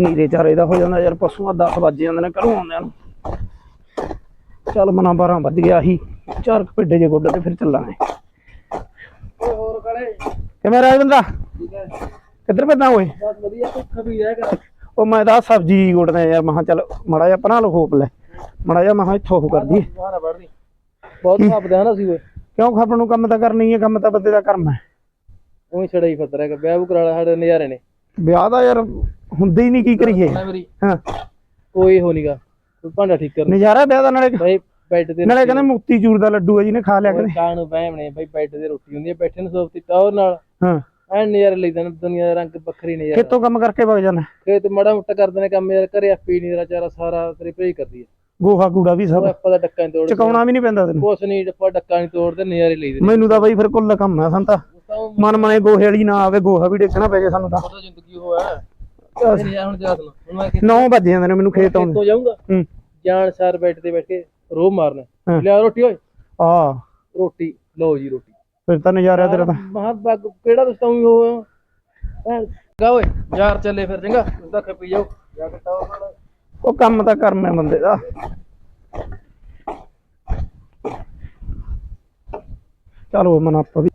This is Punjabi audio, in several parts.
ਨੀਰੇ ਚਾਰੇ ਦਾ ਹੋ ਜਾਂਦਾ ਯਾਰ ਪਸ਼ੂਆਂ 10 ਵੱਜ ਜਾਂਦੇ ਨੇ ਘਰੋਂ ਆਉਂਦਿਆਂ ਨੂੰ। ਚੱਲ ਮਨਾ 12 ਵੱਜ ਗਿਆ ਹੀ ਚਾਰ ਕੁ ਭੇਡੇ ਜੇ ਗੁੱਡ ਤੇ ਫਿਰ ਚੱਲਾਂਗੇ। ਹੋਰ ਕਾਲੇ ਕਿਵੇਂ ਠੀਕ ਹੈ। ਕਿੱਧਰ ਭੇਜਾਂ ਓਏ? ਬਸ ਵਧੀਆ ਭੁੱਖ ਵੀ ਹੈ ਕਰ ਉਹ ਮੈਂ ਤਾਂ ਸਬਜ਼ੀ ਗੁੱਡਦਾ ਯਾਰ ਮਹਾ ਚੱਲ ਮੜਾ ਜਿਹਾ ਪਰਾਂ ਲੋ ਖੋਪ ਲੈ। ਮੜਾ ਜਿਹਾ ਮਹਾ ਇੱਥੋਂ ਉਹ ਕਰਦੀ। ਬਹੁਤ ਖਾਪਦੇ ਨਾ ਸੀ ਓਏ। ਕਿਉਂ ਖਾਪਣ ਨੂੰ ਕੰਮ ਤਾਂ ਕਰਨੀ ਹੈ ਕੰਮ ਤਾਂ ਬੰਦੇ ਦਾ ਕਰਮ ਹੈ। ਉਹੀ ਛੜਾ ਹੀ ਫਤਰ ਹੈਗਾ ਵਿਆਹ ਕਰਾ ਲਾ ਸਾਡੇ ਨਜ਼ਾਰੇ ਨੇ। ਵਿਆਹ ਦਾ ਯਾਰ ਹੁੰਦੇ ਨਹੀਂ ਕੀ ਕਰੀਏ। ਹਾਂ। ਕੋਈ ਹੋ ਤੂੰ ਭਾਂਡਾ ਠੀਕ ਕਰ। ਨਜ਼ਾਰਾ ਵਿਆਹ ਦਾ ਨਾਲੇ ਬਈ ਬੈੱਡ ਤੇ ਨਾਲੇ ਕਹਿੰਦੇ ਮੁਕਤੀ ਚੂਰ ਦਾ ਲੱਡੂ ਹੈ ਜਿਹਨੇ ਖਾ ਲਿਆ ਕਹਿੰਦੇ ਕਾਂ ਨੂੰ ਬਹਿਮਣੇ ਬਈ ਬੈੱਡ ਤੇ ਰੋਟੀ ਹੁੰਦੀ ਹੈ ਬੈਠੇ ਨੂੰ ਸੋਫਤੀ ਟਾਵਰ ਨਾਲ। ਹਾਂ। ਐ ਨਜ਼ਾਰੇ ਲਈਦੇ ਨੇ ਦੁਨੀਆ ਦਾ ਰੰਗ ਵੱਖਰੀ ਨਜ਼ਾਰਾ ਖੇਤੋਂ ਕੰਮ ਕਰਕੇ ਵਗ ਜਾਣਾ ਖੇਤ ਮੜਾ ਮੁੱਟਾ ਕਰਦੇ ਨੇ ਕੰਮ ਯਾਰ ਘਰੇ ਆਪੀ ਨਹੀਂ ਚਾਰਾ ਸਾਰਾ ਤੇਰੀ ਭੇਜ ਕਰਦੀ ਹੈ ਗੋਹਾ ਕੂੜਾ ਵੀ ਸਭ। ਆਪਾਂ ਦਾ ਡੱਕਾ ਨਹੀਂ ਤੋੜ ਚਕਾਉਣਾ ਵੀ ਨਹੀਂ ਪੈਂਦਾ ਤੈਨੂੰ। ਕੁਛ ਨਹੀਂ ਆਪਾਂ ਡੱਕਾ ਨਹੀਂ ਤੋੜਦੇ ਨਜ਼ਾਰੇ ਲਈਦੇ ਮੈਨੂੰ ਤਾਂ ਬਈ ਫਿਰ ਕੁੱਲ ਕੰਮ ਆ ਸਾਨੂੰ ਤਾਂ ਤਾਂ ਉਹ ਮਨ ਮਨੇ ਗੋਹੇ ਵਾਲੀ ਨਾ ਆਵੇ ਗੋਹਾ ਵੀ ਦੇਖਣਾ ਪੈ ਜੇ ਸਾਨੂੰ ਤਾਂ। ਜ਼ਿੰਦਗੀ ਹੋਇਆ ਨਹੀਂ ਹੁਣ ਜਾ ਸੁਣ। ਹੁਣ ਮੈਂ 9 ਵੱਜ ਜਾਂਦੇ ਨੇ ਮੈਨੂੰ ਖੇਤ ਆਉਂਦੇ ਖੇਤੋਂ ਜਾਊਂਗਾ? ਹੂੰ। ਜਾਣ ਸਾਰ ਬੈੱਡ ਤੇ ਬੈਠ ਕੇ ਰੋਹ ਮਾਰਨਾ। ਲਿਆ ਰੋਟੀ ਓਏ। ਆ ਰੋਟੀ। ਲਓ ਜੀ ਰੋਟੀ। ਫਿਰ ਤਾਂ ਨਜ਼ਾਰਾ ਤੇਰਾ ਤਾਂ। ਮਹਾ ਬੱਗ ਕਿਹੜਾ ਤੁਸੀਂ ਤਾਂ ਹੋ ਗਾ ਓਏ ਯਾਰ ਚੱਲੇ ਫਿਰ ਚੰਗਾ। ਤਾਂ ਖੱਪੀ ਜਾਓ ਜਾ ਕੇ ਟਾਵਰ ਨਾਲ। ਉਹ ਕੰਮ ਤਾਂ ਕਰਨਾ ਹੈ ਬੰਦੇ ਦਾ। ਚਲੋ ਮਨ ਆਪਾਂ ਵੀ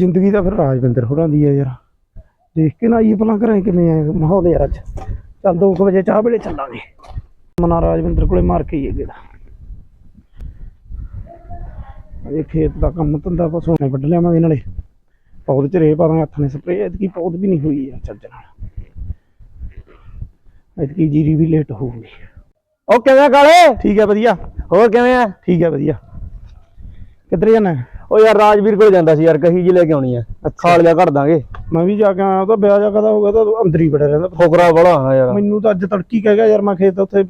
ਜ਼ਿੰਦਗੀ ਤਾਂ ਫਿਰ ਰਾਜਵਿੰਦਰ ਹੋਰਾਂ ਦੀ ਹੈ ਯਾਰ। ਦੇਖ ਕੇ ਨਾ ਆਈਏ ਭਲਾ ਕਰਾਂ ਕਿਵੇਂ ਆ ਮਾਹੌਲ ਯਾਰ ਅੱਜ। ਚੱਲ 2 ਵਜੇ ਚਾਹ ਵੇਲੇ ਚੱਲਾਂਗੇ। ਮਨਾ ਰਾਜਵਿੰਦਰ ਕੋਲੇ ਮਾਰ ਕੇ ਆਈਏ ਗੇੜਾ ਇਹ ਖੇਤ ਦਾ ਕੰਮ ਧੰਦਾ ਪਸੋਂ ਨੇ ਵੱਢ ਲਿਆਵਾਂਗੇ ਨਾਲੇ। ਪੌਦ ਚ ਰੇ ਪਾਵਾਂਗੇ ਹੱਥ ਨੇ ਸਪਰੇਅ ਐਤਕੀ ਪੌਦ ਵੀ ਨਹੀਂ ਹੋਈ ਯਾਰ ਚੱਜ ਨਾਲ। ਐਤਕੀ ਜੀਰੀ ਵੀ ਲੇਟ ਹੋਊਗੀ। ਉਹ ਕਿਵੇਂ ਆ ਕਾਲੇ। ਠੀਕ ਹੈ ਵਧੀਆ। ਹੋਰ ਕਿਵੇਂ ਆ? ਠੀਕ ਹੈ ਵਧੀਆ। ਕਿੱਧਰ ਜਾਣਾ? ਉਹ ਯਾਰ ਰਾਜਵੀਰ ਕੋਲ ਜਾਂਦਾ ਸੀ ਯਾਰ ਕਹੀ ਜੀ ਲੈ ਕੇ ਆਉਣੀ ਆ। ਖਾਲ ਜਾ ਘੜ ਦਾਂਗੇ। ਮੈਂ ਵੀ ਜਾ ਕੇ ਆਇਆ ਉਹ ਤਾਂ ਵਿਆਹ ਜਾ ਕਦਾ ਹੋ ਗਿਆ ਤਾਂ ਅੰਦਰ ਹੀ ਬੜਾ ਰਹਿੰਦਾ। ਫੋਕਰਾ ਬੜਾ ਆ ਯਾਰ। ਮੈਨੂੰ ਤਾਂ ਅੱਜ ਤੜਕੀ ਕਹਿ ਗਿਆ ਯਾਰ ਮੈਂ ਖੇਤ ਉੱਥੇ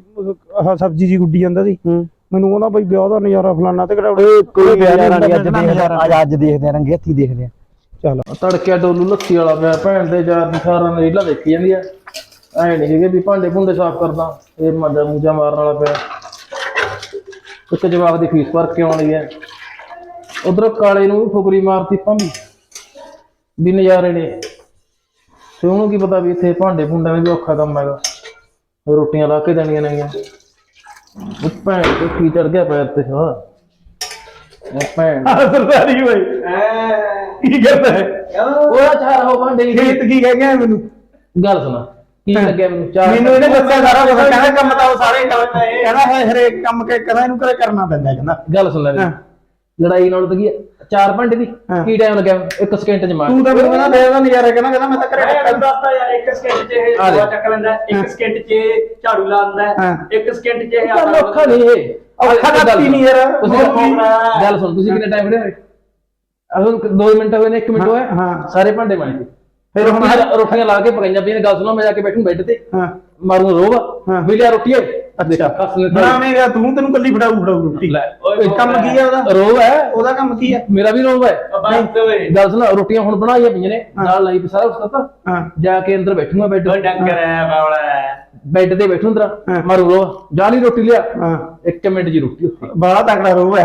ਆਹ ਸਬਜ਼ੀ ਜੀ ਗੁੱਡੀ ਜਾਂਦਾ ਸੀ। ਮੈਨੂੰ ਕਹਿੰਦਾ ਬਈ ਵਿਆਹ ਦਾ ਨਜ਼ਾਰਾ ਫਲਾਨਾ ਤੇ ਕਿਹੜਾ ਓਏ ਕੋਈ ਵਿਆਹ ਨਹੀਂ ਅੱਜ ਦੇਖਦੇ ਅੱਜ ਦੇਖਦੇ ਆ ਰੰਗੇ ਹੱਥੀ ਦੇਖਦੇ ਆ। ਚੱਲ। ਤੜਕਿਆ ਡੋਲੂ ਲੱਸੀ ਵਾਲਾ ਪਿਆ ਭੈਣ ਦੇ ਯਾਰ ਸਾਰਾ ਰੀਲਾ ਦੇਖੀ ਜਾਂਦੀ ਆ। ਐ ਨਹੀਂ ਹੈਗੇ ਵੀ ਭਾਂਡੇ ਭੁੰਡੇ ਸਾਫ਼ ਕਰਦਾ ਇਹ ਮਾਜਾ ਮੂਜਾ ਮਾਰਨ ਵਾਲਾ ਪਿਆ। ਇੱਕ ਜਵਾਬ ਦੀ ਫੀਸ ਭਰ ਕੇ ਆਉਣੀ ਹੈ ਉਧਰ ਕਾਲੇ ਨੂੰ ਫੁਕਰੀ ਮਾਰਤੀ ਪੰਮੀ ਵੀ ਨਜ਼ਾਰੇ ਨੇ। ਤੇ ਉਹਨੂੰ ਕੀ ਪਤਾ ਵੀ ਇੱਥੇ ਭਾਂਡੇ ਭੁੰਡਿਆਂ ਦਾ ਵੀ ਔਖਾ ਕੰਮ ਹੈਗਾ। ਰੋਟੀਆਂ ਲਾ ਕੇ ਦੇਣੀਆਂ ਨੇਗੀਆਂ। ਉਹ ਭੈਣ ਤੇ ਕੀ ਚੜ ਗਿਆ ਪੈਰ ਤੇ। ਹਾਂ। ਭੈਣ ਸਰਦਾਰੀ ਓਏ। ਕੀ ਕਰਦਾ ਹੈ? ਉਹਦਾ ਚਾਰ ਹੋ ਭਾਂਡੇ ਦੀ ਖੇਤ ਕੀ ਕਹਿ ਗਿਆ ਮੈਨੂੰ? ਗੱਲ ਸੁਣਾ। ਕੀ ਲੱਗਿਆ ਮੈਨੂੰ? ਚਾਰ ਮੈਨੂੰ ਇਹਨੇ ਦੱਸਿਆ ਸਾਰਾ ਕੁਝ ਕਹਿੰਦਾ ਕੰਮ ਤਾਂ ਉਹ ਸਾਰੇ ਕਹਿੰਦਾ ਹੈ ਹਰੇਕ ਕੰਮ ਕੇ ਕਹਿੰਦਾ ਇਹਨੂੰ ਕਰੇ ਕਰਨਾ ਪੈਂਦਾ ਕਹਿੰਦਾ। ਗੱਲ ਸੁਣ ਲੈ। ਲੜਾਈ ਨਾਲ ਤਾਂ ਕੀ ਹੈ? ਚਾਰ ਭਾਂਡੇ ਦੀ। ਕੀ ਟਾਈਮ ਲੱਗਿਆ ਇੱਕ ਸਕਿੰਟ ਚ ਮਾਰ ਤੂੰ ਤਾਂ ਮੈਨੂੰ ਕਹਿੰਦਾ ਦੇ ਦਾ ਨਜ਼ਾਰਾ ਕਹਿੰਦਾ ਕਹਿੰਦਾ ਮੈਂ ਤਾਂ ਕਰੇ ਮੈਂ ਦੱਸਦਾ ਯਾਰ ਇੱਕ ਸਕਿੰਟ 'ਚ ਇਹ ਆ ਲੈ। ਦਵਾ ਚੱਕ ਲੈਂਦਾ ਇੱਕ ਸਕਿੰਟ 'ਚ ਝਾੜੂ ਲਾਉਂਦਾ ਹਾਂ। ਇੱਕ ਸਕਿੰਟ 'ਚ ਇਹ ਆਟਾ ਔਖਾ ਨਹੀਂ ਇਹ ਔਖਾ ਤਾਂ ਗੱਲ ਕੀ ਨਹੀਂ ਯਾਰ। ਤੁਸੀਂ? ਗੱਲ ਸੁਣ ਤੁਸੀਂ ਕਿੰਨੇ ਟਾਈਮ ਖੜੇ ਹੋਏ ਅਗਰ 2 ਮਿੰਟ ਹੋਏ ਨੇ 1 ਮਿੰਟ ਹੋਇਆ ਹਾਂ। ਸਾਰੇ ਭਾਂਡੇ ਮਾਂਜੇ ਫਿਰ ਹੁਣ ਰੋਟੀਆਂ ਰੋਟੀਆਂ ਲਾ ਕੇ ਪਕਾਈਆਂ ਪਈਆਂ ਨੇ, ਗੱਲ ਸੁਣੋ ਮੈਂ ਜਾ ਕੇ ਬੈਠੂ ਬੈੱਡ ਤੇ ਹਾਂ ਮਾਰੂ ਰੋਬ ਹਾਂ। ਵੀ ਲਿਆ ਰੋਟੀ ਓਏ ਅੱਛਾ ਖਸ ਨੇ ਬਣਾਵੇਂਗਾ ਤੂੰ ਤੈਨੂੰ ਕੱਲੀ ਫੜਾਊ ਫੜਾਊ ਰੋਟੀ। ਲੈ ਓਏ ਕੰਮ ਕੀ ਹੈ ਉਹਦਾ? ਰੋਬ ਹੈ। ਉਹਦਾ ਕੰਮ ਕੀ ਹੈ ਮੇਰਾ ਵੀ ਰੋਬ ਹੈ। ਓਏ ਗੱਲ ਸੁਣ ਰੋਟੀਆਂ ਹੁਣ ਬਣਾਈਆਂ ਪਈਆਂ ਨੇ ਨਾਲ ਲਾਈ ਵੀ ਸਾਰਾ ਕੁਛ ਕਰਤਾ ਹਾਂ। ਜਾ ਕੇ ਅੰਦਰ ਬੈਠੂਗਾ ਬੈੱਡ ਦੋ ਡੰਗਰ ਹੈ। ਬਾਵਲਾ ਬੈੱਡ ਤੇ ਬੈਠੂ ਅੰਦਰ। ਹਾਂ। ਮਾਰੂ ਰੋ ਜਾਲੀ ਰੋਟੀ ਲਿਆ। ਹਾਂ। ਇੱਕ ਮਿੰਟ ਜੀ ਰੋਟੀ ਉੱਥੇ ਬਾਲਾ ਤਕੜਾ ਰੋਹ ਹੈ।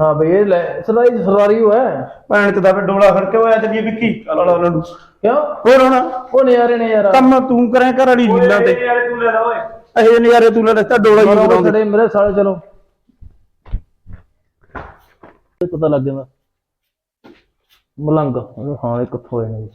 ਹਾਂ ਬਈ ਇਹ ਲੈ ਸਦਾਈ ਸਰਦਾਰੀ ਹੋ ਹੈ। ਭੈਣ ਤੇ ਦਾ ਫਿਰ ਡੋਲਾ ਫੜ ਕੇ ਹੋਇਆ ਚੱਲੀਏ ਵਿੱਕੀ। ਲੜਾ ਲੜੂ ਕਿਉਂ? ਹੋਰ ਹੁਣ? ਉਹ ਨਜ਼ਾਰੇ ਨੇ ਯਾਰ। ਕੰਮ ਤੂੰ ਕਰੇ ਘਰ ਵਾਲੀ ਲੀਲਾ ਤੇ। ਯਾਰ ਤੂੰ ਲੈ ਲਾ ਓਏ। ਇਹ ਨਜ਼ਾਰੇ ਤੂੰ ਲੈ ਦਿੱਤਾ ਡੋਲਾ ਹੀ ਮਾਰੋ ਬਣਾਉਂਦੇ ਖੜੇ ਮੇਰੇ ਸਾਲੇ ਚਲੋ। ਪਤਾ ਲੱਗ ਜਾਂਦਾ। ਮਲੰਗ। ਹਾਂ ਇਹ ਕਿੱਥੋਂ ਆਏ ਨੇ? ਜੀ